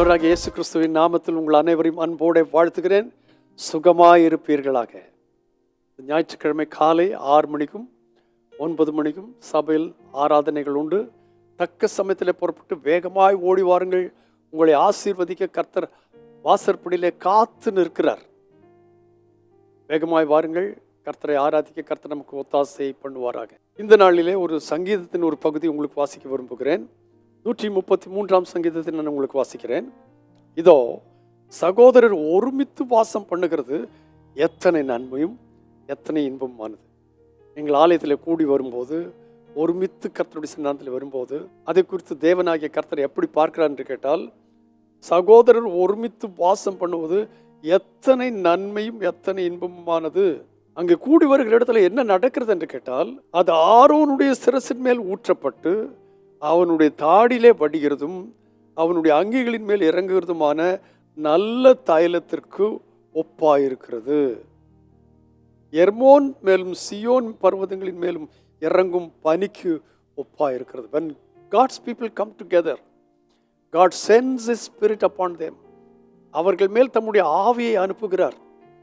ஆண்டவராக இயேசு கிறிஸ்துவின் நாமத்தில் உங்கள் அனைவரையும் அன்போடு வாழ்த்துகிறேன். சுகமாயிருப்பீர்களாக. ஞாயிற்றுக்கிழமை காலை ஆறு மணிக்கும் ஒன்பது மணிக்கும் சபையில் ஆராதனைகள் உண்டு. தக்க சமயத்தில் புறப்பட்டு வேகமாய் ஓடி வாருங்கள். உங்களை ஆசீர்வதிக்க கர்த்தர் வாசற்படியிலே காத்து நிற்கிறார். வேகமாய் வாருங்கள். கர்த்தரை ஆராதிக்க கர்த்தர் நமக்கு ஒத்தாசை பண்ணுவாராக. இந்த நாளிலே ஒரு சங்கீதத்தின் ஒரு பகுதி உங்களுக்கு வாசிக்க விரும்புகிறேன். நூற்றி முப்பத்தி மூன்றாம் சங்கீதத்தை நான் உங்களுக்கு வாசிக்கிறேன். இதோ சகோதரர் ஒருமித்து வாசம் பண்ணுகிறது. எத்தனை நன்மையும் எத்தனை இன்பமானது எங்கள் ஆலயத்தில் கூடி வரும்போது ஒருமித்து கர்த்தருடைய சின்னாந்தத்தில் வரும்போது அதை குறித்து தேவனாகிய கர்த்தர் எப்படி பார்க்கிறார் என்று கேட்டால் சகோதரர் ஒருமித்து வாசம் பண்ணுவது எத்தனை நன்மையும் எத்தனை இன்பமானது அங்கே கூடி வருகிற இடத்துல என்ன நடக்கிறது என்று கேட்டால் அது ஆரோனுடைய சிரசின் மேல் ஊற்றப்பட்டு அவனுடைய தாடியிலே வடிகிறதும் அவனுடைய அங்கிகளின் மேல் இறங்குகிறதுமான நல்ல தைலத்திற்கு ஒப்பாயிருக்கிறது. எர்மோன் மேலும் சியோன் பர்வதங்களின் மேலும் இறங்கும் பனிக்கு ஒப்பாயிருக்கிறது. When God's people come together God sends his spirit upon them அவர்கள் மேல் தம்முடைய ஆவியை அனுப்புகிறார்.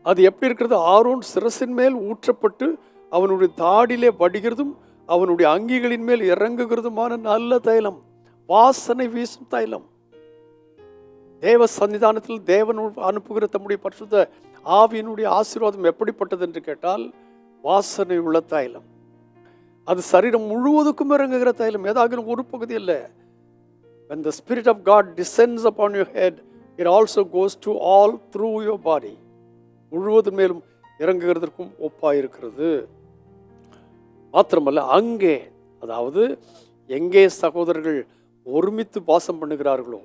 அது எப்படி இருக்கிறது? ஆரோன் சிரசின் மேல் ஊற்றப்பட்டு அவனுடைய தாடிலே வடிகிறதும் அவனுடைய அங்கிகளின் மேல் இறங்குகிறதுமான நல்ல தைலம் வாசனை வீசும் தைலம். தேவ சன்னிதானத்தில் தேவன் அனுப்புகிற தம்முடைய பரிசுத்த ஆவியினுடைய ஆசீர்வாதம் எப்படிப்பட்டது என்று கேட்டால் வாசனை உள்ள தைலம். அது சரீரம் முழுவதுக்கும் இறங்குகிற தைலம் ஏதாகிலும் ஒரு பகுதி இல்லை when the spirit of god descends upon your head it also goes to all through your body. முழுவதும் மேலும் இறங்குகிறதற்கும் ஒப்பாயிருக்கிறது. மாத்திரமல்ல அங்கே அதாவது எங்கே சகோதரர்கள் ஒருமித்து வாசம் பண்ணுகிறார்களோ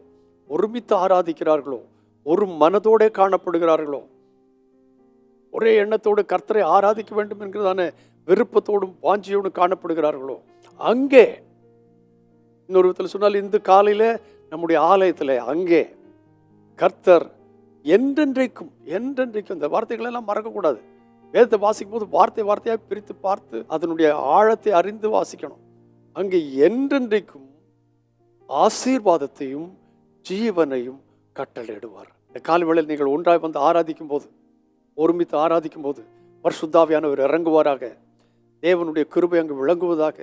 ஒருமித்து ஆராதிக்கிறார்களோ ஒரு மனதோடே காணப்படுகிறார்களோ ஒரே எண்ணத்தோடு கர்த்தரை ஆராதிக்க வேண்டும் என்கிறதான விருப்பத்தோடும் வாஞ்சியோடும் காணப்படுகிறார்களோ அங்கே. இன்னொரு விதத்தில் சொன்னால் இந்த காலையில் நம்முடைய ஆலயத்தில் அங்கே கர்த்தர் என்றென்றைக்கும் என்றென்றைக்கும் இந்த வார்த்தைகளெல்லாம் மறக்கக்கூடாது. வேதத்தை வாசிக்கும் போது வார்த்தை வார்த்தையாக பிரித்து பார்த்து அதனுடைய ஆழத்தை அறிந்து வாசிக்கணும். அங்கே என்றென்றைக்கும் ஆசீர்வாதத்தையும் ஜீவனையும் கட்டளையிடுவார். இந்த காலவேளையில் நீங்கள் ஒன்றாய் வந்து ஆராதிக்கும் போது ஒருமித்து ஆராதிக்கும் போது பரிசுத்தாவியானவர் இறங்குவாராக. தேவனுடைய கிருபை அங்கு விளங்குவதாக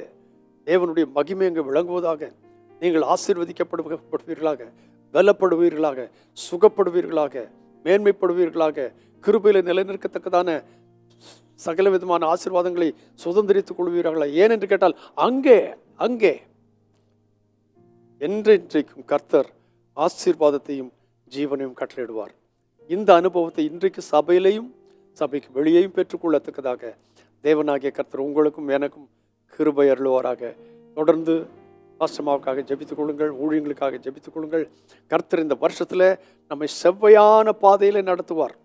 தேவனுடைய மகிமை அங்கு விளங்குவதாக நீங்கள் ஆசீர்வதிக்கப்படுவீர்களாக பலப்படுவீர்களாக சுகப்படுவீர்களாக மேன்மைப்படுவீர்களாக கிருபையில் நிலைநிற்கத்தக்கதான சகல விதமான ஆசிர்வாதங்களை சுதந்திரித்துக் கொள்வீர்களா? ஏன் என்று கேட்டால் அங்கே அங்கே என்றென்றைக்கும் கர்த்தர் ஆசீர்வாதத்தையும் ஜீவனையும் கட்டளையிடுவார். இந்த அனுபவத்தை இன்றைக்கு சபையிலையும் சபைக்கு வெளியேயும் பெற்றுக்கொள்ளத்தக்கதாக தேவனாகிய கர்த்தர் உங்களுக்கும் எனக்கும் கிருபை அருளுவாராக. தொடர்ந்து பாஸ்டமாவுக்காக ஜபித்துக் கொள்ளுங்கள் ஊழியங்களுக்காக ஜபித்துக் கொள்ளுங்கள். கர்த்தர் இந்த வருஷத்தில் நம்மை செவ்வையான பாதையில் நடத்துவார்.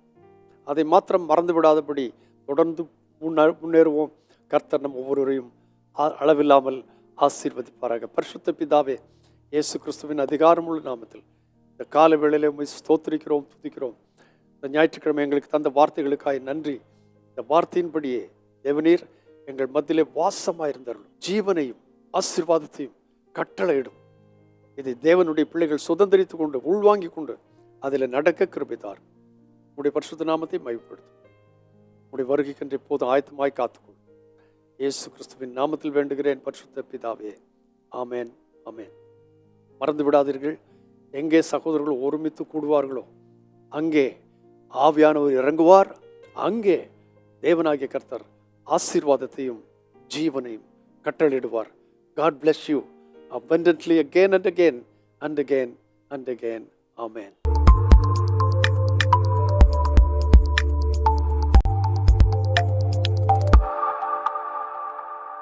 அதை மாத்திரம் மறந்து விடாதபடி தொடர்ந்து முன்ன முன்னேறுவோம். கர்த்தர் நம் ஒவ்வொருவரையும் அளவில்லாமல் ஆசீர்வதிப்பாராக. பரிசுத்த பிதாவே இயேசு கிறிஸ்துவின் அதிகாரமுள்ள நாமத்தில் இந்த கால வேளையிலே உம்மை ஸ்தோத்திரிக்கிறோம் துதிக்கிறோம். இந்த ஞாயிற்றுக்கிழமை எங்களுக்கு தந்த வார்த்தைகளுக்காக நன்றி. இந்த வார்த்தையின்படியே தேவனீர் எங்கள் மத்தியிலே வாசமாயிருந்தார்கள் ஜீவனையும் ஆசீர்வாதத்தையும் கட்டளையிடும். இதை தேவனுடைய பிள்ளைகள் சுதந்திரித்து கொண்டு உள்வாங்கிக் கொண்டு அதில் நடக்க கிருபித்தார். உடைய பரிசுத்த நாமத்தை மைப்படுத்தும் உடைய வருகைக்கென்று போது ஆயத்தமாய் காத்துக்கொள். இயேசு கிறிஸ்துவின் நாமத்தில் வேண்டுகிறேன் பரிசுத்த பிதாவே. ஆமேன் ஆமேன். மறந்து விடாதீர்கள் எங்கே சகோதரர்கள் ஒருமித்து கூடுவார்களோ அங்கே ஆவியானவர் இறங்குவார். அங்கே தேவனாகிய கர்த்தர் ஆசீர்வாதத்தையும் ஜீவனையும் கட்டளிடுவார் God bless you abundantly again and again and again and again. Amen.